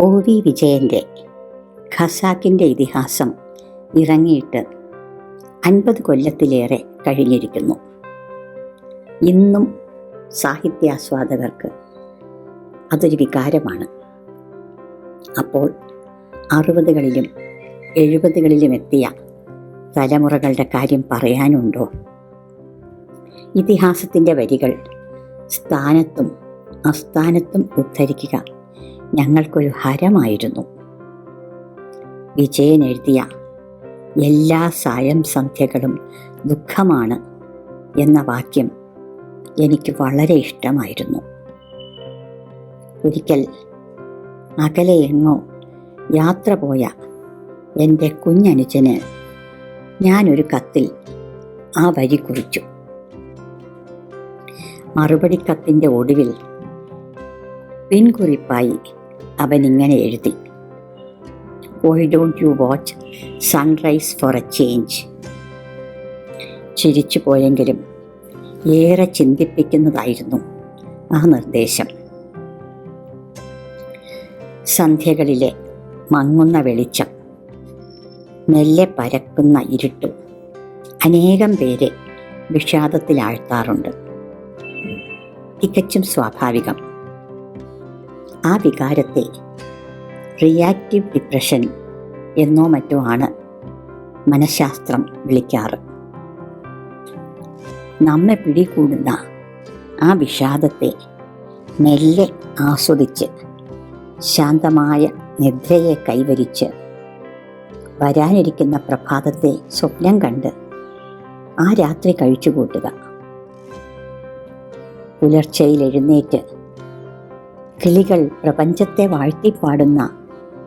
O V വിജയന്റെ ഖസാക്കിന്റെ ഇതിഹാസം ഇറങ്ങിയിട്ട് അൻപത് കൊല്ലത്തിലേറെ കഴിഞ്ഞിരിക്കുന്നു. ഇന്നും സാഹിത്യാസ്വാദകർക്ക് അതൊരു വികാരമാണ്. അപ്പോൾ അറുപതുകളിലും എഴുപതുകളിലും എത്തിയ തലമുറകളുടെ കാര്യം പറയാനുണ്ടോ? ഇതിഹാസത്തിന്റെ വരികൾ സ്ഥാനത്തും അസ്ഥാനത്തും ഉദ്ധരിക്കുക ഞങ്ങൾക്കൊരു ഹരമായിരുന്നു. വിജയൻ എഴുതിയ എല്ലാ സായം സന്ധ്യകളും ദുഃഖമാണ് എന്ന വാക്യം എനിക്ക് വളരെ ഇഷ്ടമായിരുന്നു. ഒരിക്കൽ അകലെ എങ്ങോ യാത്ര പോയ എന്റെ കുഞ്ഞനുജന് ഞാനൊരു കത്തിൽ ആ വരി കുറിച്ചു. മറുപടി കത്തിന്റെ ഒടുവിൽ പിൻകുറിപ്പായി അവൻ ഇങ്ങനെ എഴുതി. Why don't you watch sunrise for a change ചിരിച്ചു പോയെങ്കിലും ഏറെ ചിന്തിപ്പിക്കുന്നതായിരുന്നു ആ നിർദ്ദേശം. സന്ധ്യകളിലെ മങ്ങുന്ന വെളിച്ചം മെല്ലെ പരക്കുന്ന ഇരുട്ട് അനേകം പേരെ വിഷാദത്തിലാഴ്ത്താറുണ്ട്. തികച്ചും സ്വാഭാവികം ആ വികാരത്തെ റിയാക്റ്റീവ് ഡിപ്രഷൻ എന്നോ മറ്റോ ആണ് മനഃശാസ്ത്രം വിളിക്കാറ്. നമ്മെ പിടികൂടുന്ന ആ വിഷാദത്തെ മെല്ലെ ആസ്വദിച്ച് ശാന്തമായ നിദ്രയെ കൈവരിച്ച് വരാനിരിക്കുന്ന പ്രഭാതത്തെ സ്വപ്നം കണ്ട് ആ രാത്രി കഴിച്ചുകൂട്ടുക. പുലർച്ചയിൽ എഴുന്നേറ്റ് കിളികൾ പ്രപഞ്ചത്തെ വാഴ്ത്തിപ്പാടുന്ന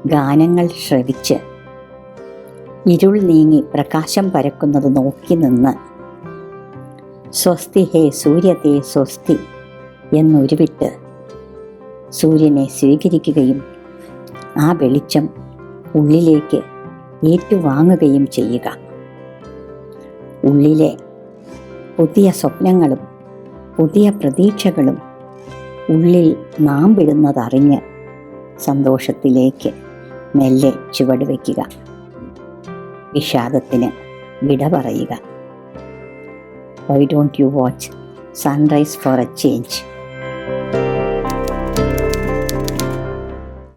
ഗാനങ്ങൾ ശ്രവിച്ച് ഇരുൾ നീങ്ങി പ്രകാശം പരക്കുന്നത് നോക്കി നിന്ന് സ്വസ്തി ഹേ സൂര്യതേ സ്വസ്തി എന്നൊരുവിട്ട് സൂര്യനെ സ്വീകരിക്കുകയും ആ വെളിച്ചം ഉള്ളിലേക്ക് ഏറ്റുവാങ്ങുകയും ചെയ്യുക. ഉള്ളിലെ പുതിയ സ്വപ്നങ്ങളും പുതിയ പ്രതീക്ഷകളും ഉള്ളിൽ നാം വിടുന്നതറിഞ്ഞ് സന്തോഷത്തിലേക്ക് മെല്ലെ ചുവട് വയ്ക്കുക വിഷാദത്തിന് വിട പറയുക. Why don't you watch sunrise for a change